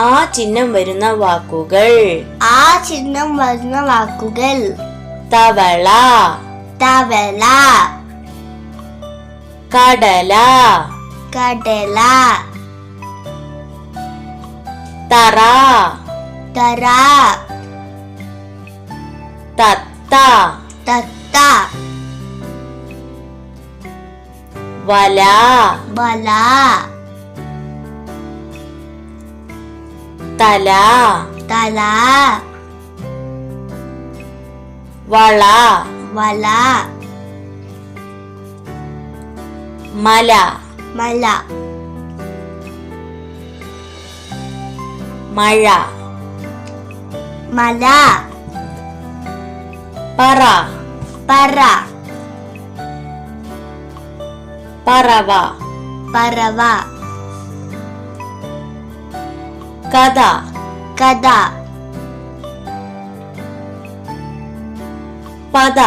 ആ ചിഹ്നം വരുന്ന വാക്കുകൾ. ആ ചിഹ്നം വരുന്ന വാക്കുകൾ. തവള. തവള. കടല. കടല. തറ. തറ. തത്ത. തത്ത. വല. ബല തല. തല. വള. വള മല. മല. മഴ. മല. പറ. പറ. പറവ. പറവ. కథ కథ పద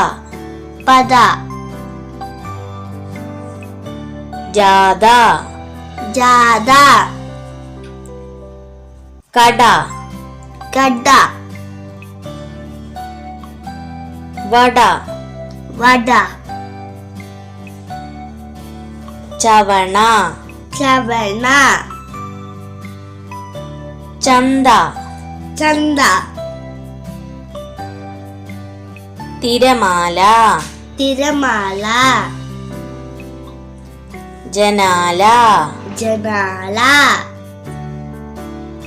పద. జాదా జాదా. కడ కడ్డ వడ వడ. చవణ చవణ. ചന്ത. ചന്ത. തിരമാല. തിരമാല. ജനാല. ജനാല.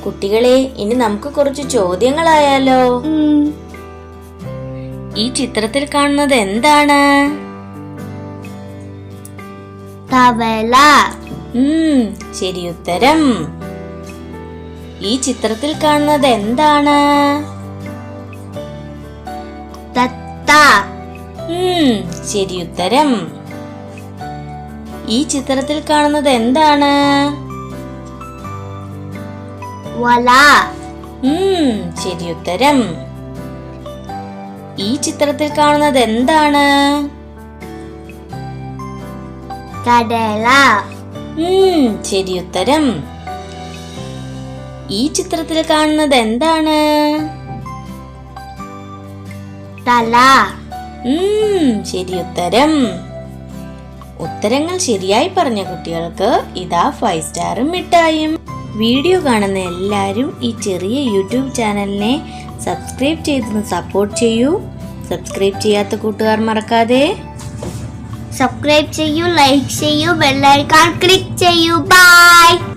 കുട്ടികളെ ഇനി നമുക്ക് കുറച്ച് ചോദ്യങ്ങളായാലോ. ഈ ചിത്രത്തിൽ കാണുന്നത് എന്താണ്? തവല ശരി ഉത്തരം ഈ ചിത്രത്തിൽ കാണുന്നത് എന്താണ്? തത്ത. ശരി ഉത്തരം. ഈ ചിത്രത്തിൽ കാണുന്നത് എന്താണ്? വല. ശരി ഉത്തരം. ഈ ചിത്രത്തിൽ കാണുന്നത് എന്താണ്? കടല. ഉം ശരി ഉത്തരം. ഈ ചിത്രത്തിൽ കാണുന്നത് എന്താണ്? തല. ഉം ശരി ഉത്തരം. ഉത്തരങ്ങൾ ശരിയായി പറഞ്ഞ കുട്ടികൾക്ക് ഇതാ ഫൈവ് സ്റ്റാറും മിഠായും വീഡിയോ കാണുന്ന എല്ലാവരും ഈ ചെറിയ യൂട്യൂബ് ചാനലിനെ സബ്സ്ക്രൈബ് ചെയ്ത് സപ്പോർട്ട് ചെയ്യൂ. സബ്സ്ക്രൈബ് ചെയ്യാത്ത കൂട്ടുകാർ മറക്കാതെ. സബ്സ്ക്രൈബ് ചെയ്യൂ ലൈക്ക് ചെയ്യൂ ബെല്ലൈക്കാൻ ക്ലിക്ക് ചെയ്യൂ. ബൈ